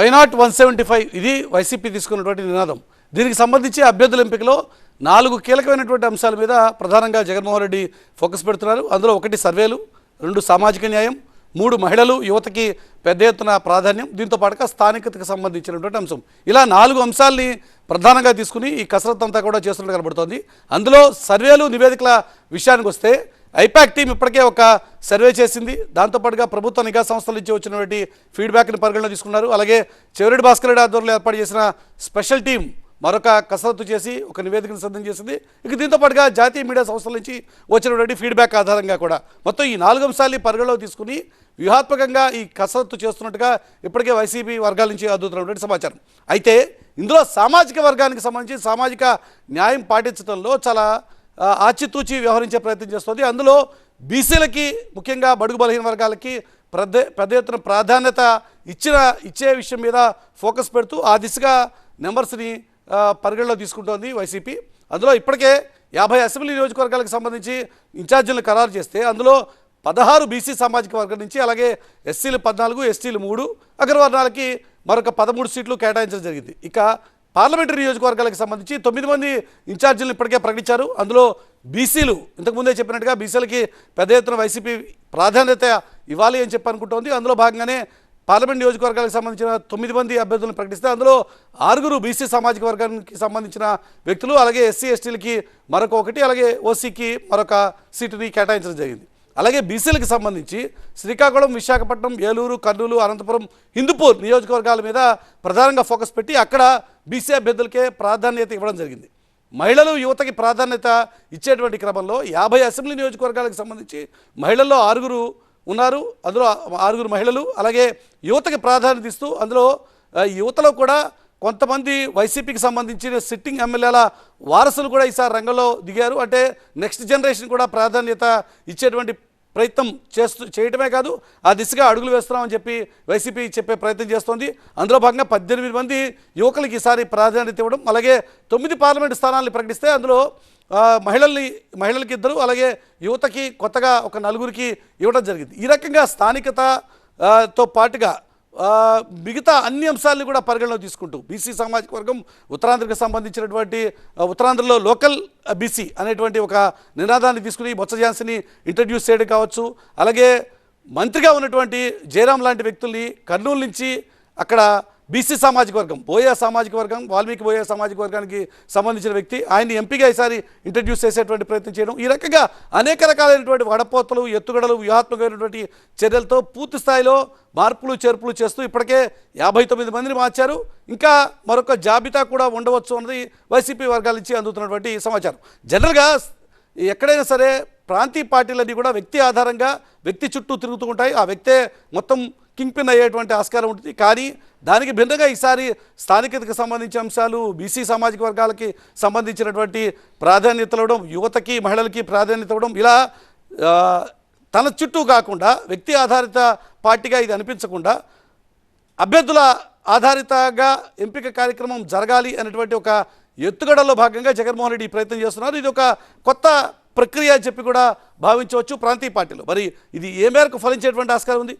Why not one seventy five ఇది YCP తీసుకున్నటువంటి నినాదం. దీనికి సంబంధించి అభ్యర్థుల ఎంపికలో నాలుగు కీలకమైనటువంటి అంశాల మీద ప్రధానంగా జగన్మోహన్ రెడ్డి ఫోకస్ పెడుతున్నారు. అందులో ఒకటి సర్వేలు రెండు సామాజిక న్యాయం మూడు మహిళలు యువతకి పెద్ద ఎత్తున ప్రాధాన్యం. దీంతో పాటుగా స్థానికతకు సంబంధించినటువంటి అంశం. ఇలా నాలుగు అంశాల్ని ప్రధానంగా తీసుకుని ఈ కసరత్ అంతా కూడా చేస్తున్నట్టు కనబడుతోంది. అందులో సర్వేలు నివేదికల విషయానికి వస్తే ఐపాక్ టీం ఇప్పటికే ఒక సర్వే చేసింది. దాంతోపాటుగా ప్రభుత్వ నిఘా సంస్థల నుంచి వచ్చినటువంటి ఫీడ్బ్యాక్ని పరిగణలో తీసుకున్నారు. అలాగే చెవిరెడ్డి భాస్కర్ రెడ్డి ఆధ్వర్యంలో ఏర్పాటు చేసిన స్పెషల్ టీం మరొక కసరత్తు చేసి ఒక నివేదికను సిద్ధం చేసింది. ఇక దీంతో పాటుగా జాతీయ మీడియా సంస్థల నుంచి వచ్చినటువంటి ఫీడ్బ్యాక్ ఆధారంగా కూడా మొత్తం ఈ నాలుగు అంశాలని పరిగణలో తీసుకుని వ్యూహాత్మకంగా ఈ కసరత్తు చేస్తున్నట్టుగా ఇప్పటికే వైసీపీ వర్గాల నుంచి అందుతున్నటువంటి సమాచారం. అయితే ఇందులో సామాజిక వర్గానికి సంబంధించి సామాజిక న్యాయం పాటించడంలో చాలా ఆచితూచి వ్యవహరించే ప్రయత్నం చేస్తుంది. అందులో బీసీలకి ముఖ్యంగా బడుగు బలహీన వర్గాలకి పెద్ద పెద్ద ఎత్తున ప్రాధాన్యత ఇచ్చిన ఇచ్చే విషయం మీద ఫోకస్ పెడుతూ ఆ దిశగా నెంబర్స్ని పరిగణలో తీసుకుంటోంది వైసీపీ. అందులో ఇప్పటికే యాభై అసెంబ్లీ నియోజకవర్గాలకు సంబంధించి ఇన్ఛార్జీలను ఖరారు చేస్తే అందులో పదహారు బీసీ సామాజిక వర్గం నుంచి అలాగే ఎస్సీలు పద్నాలుగు ఎస్టీలు మూడు అగ్రవర్ణాలకి మరొక పదమూడు సీట్లు కేటాయించడం జరిగింది. ఇక పార్లమెంటరీ నియోజకవర్గాలకు సంబంధించి తొమ్మిది మంది ఇన్ఛార్జీలు ఇప్పటికే ప్రకటించారు. అందులో బీసీలు ఇంతకుముందే చెప్పినట్టుగా బీసీలకి పెద్ద ఎత్తున వైసీపీ ప్రాధాన్యత ఇవ్వాలి అని చెప్పి అనుకుంటోంది. అందులో భాగంగానే పార్లమెంట్ నియోజకవర్గాలకు సంబంధించిన తొమ్మిది మంది అభ్యర్థులను ప్రకటిస్తే అందులో ఆరుగురు బీసీ సామాజిక వర్గానికి సంబంధించిన వ్యక్తులు అలాగే ఎస్సీ ఎస్టీలకి మరొక ఒకటి అలాగే ఓసీకి మరొక సీటుని కేటాయించడం జరిగింది. అలాగే బీసీలకు సంబంధించి శ్రీకాకుళం విశాఖపట్నం ఏలూరు కర్నూలు అనంతపురం హిందూపూర్ నియోజకవర్గాల మీద ప్రధానంగా ఫోకస్ పెట్టి అక్కడ బీసీ అభ్యర్థులకే ప్రాధాన్యత ఇవ్వడం జరిగింది. మహిళలు యువతకి ప్రాధాన్యత ఇచ్చేటువంటి క్రమంలో యాభై అసెంబ్లీ నియోజకవర్గాలకు సంబంధించి మహిళల్లో ఆరుగురు ఉన్నారు. అందులో ఆరుగురు మహిళలు అలాగే యువతకి ప్రాధాన్యత ఇస్తూ అందులో యువతలో కూడా కొంతమంది వైసీపీకి సంబంధించిన సిట్టింగ్ ఎమ్మెల్యేల వారసులు కూడా ఈసారి రంగంలో దిగారు. అంటే నెక్స్ట్ జనరేషన్ కూడా ప్రాధాన్యత ఇచ్చేటువంటి ప్రయత్నం చేస్తూ చేయటమే కాదు ఆ దిశగా అడుగులు వేస్తున్నామని చెప్పి వైసీపీ చెప్పే ప్రయత్నం చేస్తోంది. అందులో భాగంగా పద్దెనిమిది మంది యువకులకి ఈసారి ప్రాధాన్యత ఇవ్వడం అలాగే తొమ్మిది పార్లమెంటు స్థానాలను ప్రకటిస్తే అందులో మహిళల్ని మహిళలకి ఇద్దరు అలాగే యువతకి కొత్తగా ఒక నలుగురికి ఇవ్వడం జరిగింది. ఈ రకంగా స్థానికత తో పాటుగా మిగతా అన్ని అంశాలను కూడా పరిగణలో తీసుకుంటూ బీసీ సామాజిక వర్గం ఉత్తరాంధ్రకు సంబంధించినటువంటి ఉత్తరాంధ్రలో లోకల్ బీసీ అనేటువంటి ఒక నినాదాన్ని తీసుకుని బొత్స ఝాన్సీని ఇంట్రడ్యూస్ చేయడం కావచ్చు. అలాగే మంత్రిగా ఉన్నటువంటి జయరాం లాంటి వ్యక్తుల్ని కర్నూలు నుంచి అక్కడ బీసీ సామాజిక వర్గం బోయా సామాజిక వర్గం వాల్మీకి బోయా సామాజిక వర్గానికి సంబంధించిన వ్యక్తి ఆయన్ని ఎంపీగా ఈసారి ఇంట్రడ్యూస్ చేసేటువంటి ప్రయత్నం చేయడం. ఈ రకంగా అనేక రకాలైనటువంటి వడపోతలు ఎత్తుగడలు వ్యూహాత్మకమైనటువంటి చర్యలతో పూర్తి స్థాయిలో మార్పులు చేర్పులు చేస్తూ ఇప్పటికే యాభై తొమ్మిది మందిని మార్చారు. ఇంకా మరొక జాబితా కూడా ఉండవచ్చు అన్నది వైసీపీ వర్గాల నుంచి అందుతున్నటువంటి సమాచారం. జనరల్గా ఎక్కడైనా సరే ప్రాంతీయ పార్టీలన్నీ కూడా వ్యక్తి ఆధారంగా వ్యక్తి చుట్టూ తిరుగుతూ ఉంటాయి. ఆ వ్యక్తే మొత్తం కింగ్ పిన్ అయ్యేటువంటి ఆస్కారం ఉంటుంది. కానీ దానికి భిన్నంగా ఈసారి స్థానికతకు సంబంధించిన అంశాలు బీసీ సామాజిక వర్గాలకి సంబంధించినటువంటి ప్రాధాన్యత ఇవ్వడం యువతకి మహిళలకి ప్రాధాన్యత ఇవ్వడం ఇలా తన చుట్టూ కాకుండా వ్యక్తి ఆధారిత పార్టీగా ఇది అనిపించకుండా అభ్యర్థుల ఆధారితంగా ఎంపిక కార్యక్రమం జరగాలి అనేటువంటి ఒక ఎత్తుగడలో భాగంగా జగన్మోహన్ రెడ్డి ప్రయత్నం చేస్తున్నారు. ఇది ఒక కొత్త ప్రక్రియ అని చెప్పి కూడా భావించవచ్చు ప్రాంతీయ పార్టీలు. మరి ఇది ఏ మేరకు ఫలించేటువంటి ఆస్కారం ఉంది?